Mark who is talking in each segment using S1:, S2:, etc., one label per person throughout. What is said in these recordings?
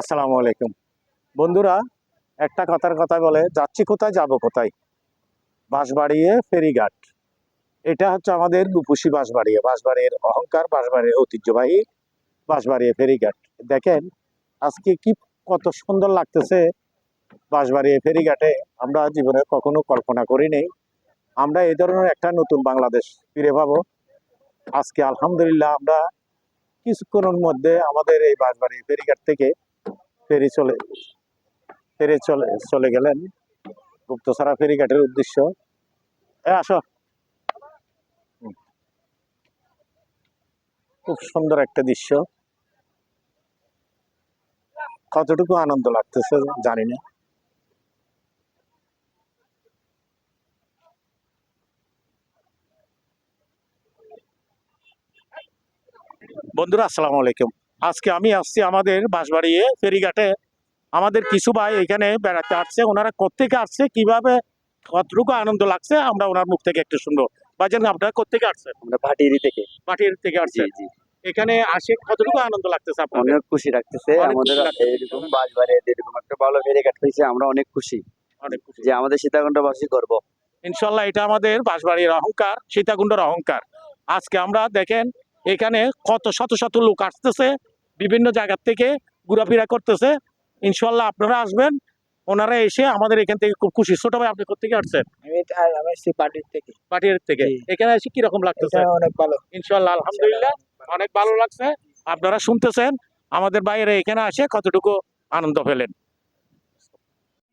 S1: আসসালামু আলাইকুম। বন্ধুরা, একটা কথার কথা বলে, যাচ্ছি কোথায়, যাব কোথায়? বাঁশবাড়িয়ে ফেরিঘাট। এটা হচ্ছে আমাদের রূপসী বাঁশবাড়িয়ে। বাঁশবাড়ির অহংকার, বাঁশবাড়ির ঐতিহ্যবাহী বাঁশবাড়িয়ে ফেরিঘাট। দেখেন, আজকে কি কত সুন্দর লাগতেছে বাঁশবাড়িয়ে ফেরিঘাটে। আমরা জীবনে কখনো কল্পনা করিনি আমরা এই ধরনের একটা নতুন বাংলাদেশ ফিরে পাবো। আজকে আলহামদুলিল্লাহ আমরা কিছুক্ষণের মধ্যে আমাদের এই বাঁশবাড়ি ফেরিঘাট থেকে ফেরি চলে ফেরি চলে চলে গেলেন। গুপ্তছড়া ফেরিঘাটের উদ্দেশ্য। এ, আসো। খুব সুন্দর একটা দৃশ্য। কতটুকু আনন্দ লাগতেছে জানি না। বন্ধুরা, আসসালামু আলাইকুম। আজকে আমি আসছি আমাদের বাঁশবাড়িয়ে ফেরিঘাটে। আমাদের কিছু ভাই এখানে বেড়াতে আসছে। ওনারা কোথেকে আসছে কীভাবে কতটুকু আনন্দ লাগছে আমরা ওনার মুখ থেকে একটু শুনব। বাজান আপনারা কোথেকে আসছেন?
S2: আমরা ভাটিয়ারি থেকে।
S1: থেকে আসছে
S2: জি
S1: এখানে আসে কতটুকু আনন্দ লাগতেছে আপনাদের?
S2: অনেক খুশি রাখতেছে আমাদের। এরকম একটা ভালো ফেরিঘাট হয়েছে আমরা অনেক খুশি।
S1: অনেক খুশি।
S2: যে আমাদের সীতাকুণ্ডবাসী করব
S1: ইনশাল্লাহ এটা আমাদের বাঁশবাড়ির অহংকার সীতাকুণ্ডের অহংকার। আজকে আমরা দেখেন এখানে কত শত শত লোক আসতেছে বিভিন্ন জায়গার থেকে ঘোরাফেরা করতেছে। ইনশাল্লাহ আপনারা আসবেন ওনারা এসে আমাদের এখান থেকে খুব খুশি। ছোট ভাই আপনি কোথেকে আসছেন?
S3: আমি আমি পার্টির থেকে।
S1: পাটিয়ার থেকে। এখানে এসে কীরকম লাগতেছে?
S3: অনেক ভালো।
S1: ইনশাল্লাহ আলহামদুলিল্লাহ অনেক ভালো লাগছে। আপনারা শুনতেছেন আমাদের বাইরে এখানে আসে কতটুকু আনন্দ পেলেন।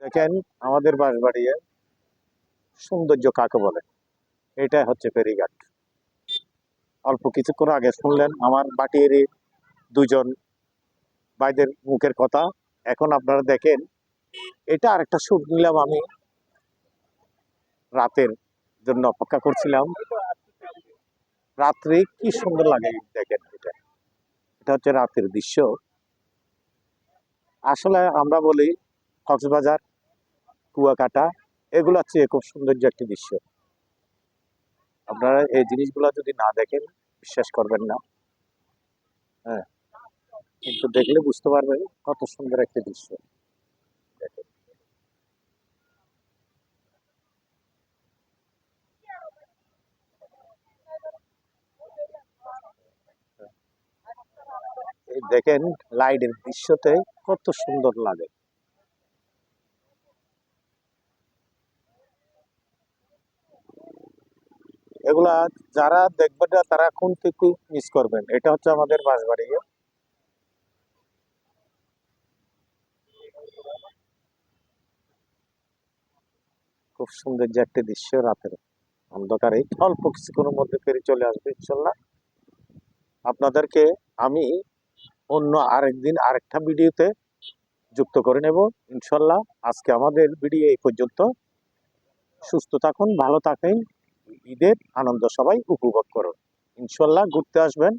S1: দেখেন আমাদের বাঁশবাড়িয়ে সৌন্দর্য কাকে বলে? এটা হচ্ছে ফেরিঘাট। অল্প কিছুক্ষণ আগে শুনলেন আমার বাটিয়ারি দুজন ভাইদের মুখের কথা। এখন আপনারা দেখেন, এটা আরেকটা সুর নিলাম আমি। রাতের জন্য অপেক্ষা করছিলাম। রাত্রে কি সুন্দর লাগে দেখেন এটা। এটা হচ্ছে রাতের দৃশ্য। আসলে আমরা বলি কক্সবাজার, কুয়াকাটা, এগুলো হচ্ছে খুব সৌন্দর্য একটি দৃশ্য। আপনারা এই জিনিসগুলো যদি না দেখেন, বিশ্বাস করবেন না। হ্যাঁ কিন্তু দেখলে বুঝতে পারবেন কত সুন্দর একটি দৃশ্য। দেখেন। এই দেখেন, লাইটের দৃশ্যতে কত সুন্দর লাগে। এগুলা যারা দেখবেন না, তারা কোন থেকে মিস করবেন? এটা হচ্ছে আমাদের বাঁশবাড়ি খুব সুন্দর যে একটা দৃশ্য রাতের অন্ধকারে, অল্প কিছুক্ষণের মধ্যে ফেরি চলে আসবে, ইনশাল্লাহ। আপনাদেরকে আমি অন্য আরেকদিন আরেকটা ভিডিওতে যুক্ত করে নেব, ইনশাল্লাহ। আজকে আমাদের ভিডিও এই পর্যন্ত। সুস্থ থাকুন, ভালো থাকেন। ঈদের আনন্দ সবাই উপভোগ করুন। ইনশাল্লাহ ঘুরতে আসবেন।